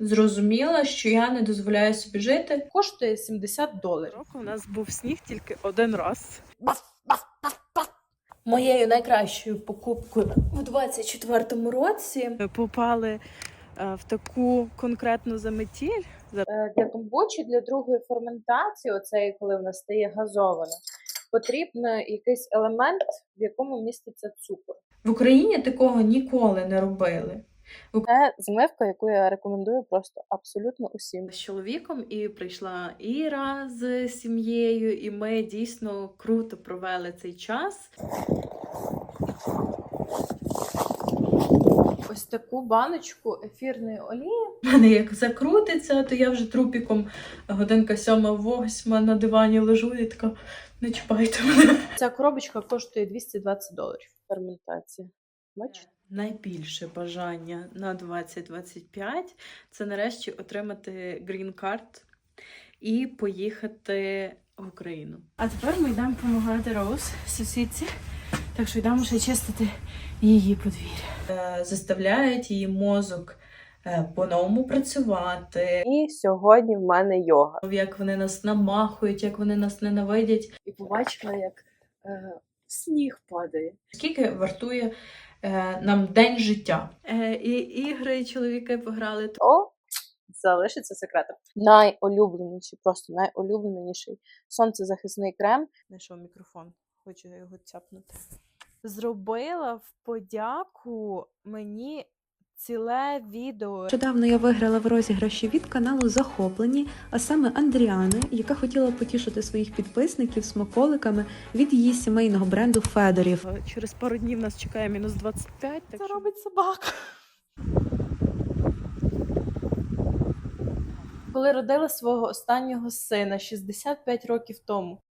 зрозуміла, що я не дозволяю собі жити. Коштує 70 доларів. Року у нас був сніг тільки один раз. Моєю найкращою покупкою у 24-му році Ми попали е, в таку конкретну заметіль. Е, Для комбучі, для другої ферментації, оцеї, коли вона стає газована, потрібен якийсь елемент, в якому міститься цукор. в Україні такого ніколи не робили. Це змивка, яку я рекомендую просто абсолютно усім. з чоловіком і прийшла Іра з сім'єю, і ми дійсно круто провели цей час. Ось таку баночку ефірної олії. У мене як закрутиться, то я вже трупіком годинка сьома восьма на дивані лежу і така не чіпайте мене. Ця коробочка коштує 220 доларів. Ферментація. Бачите? Найбільше бажання на 2025 це нарешті отримати грін-карт і поїхати в Україну. А тепер ми йдемо допомагати Роуз, сусідці. Так що йдемо ще чистити її подвір'я. Е, Заставляють її мозок е, по-новому працювати, І сьогодні в мене йога. як вони нас намахують, як вони нас ненавидять. І побачила, як е, сніг падає. Скільки вартує нам день життя? Е, і ігри чоловіки пограли. О, залишиться секретом. Найулюбленіший, просто найулюбленіший сонцезахисний крем. Знайшов мікрофон, хочу його цяпнути. Зробила в подяку мені ціле відео. Нещодавно я виграла в розіграші від каналу Захоплені, а саме Андріани, яка хотіла потішити своїх підписників смаколиками від її сімейного бренду Федорів. Е, Через пару днів нас чекає мінус 25. Так Це що робить собака. Коли родила свого останнього сина 65 років тому,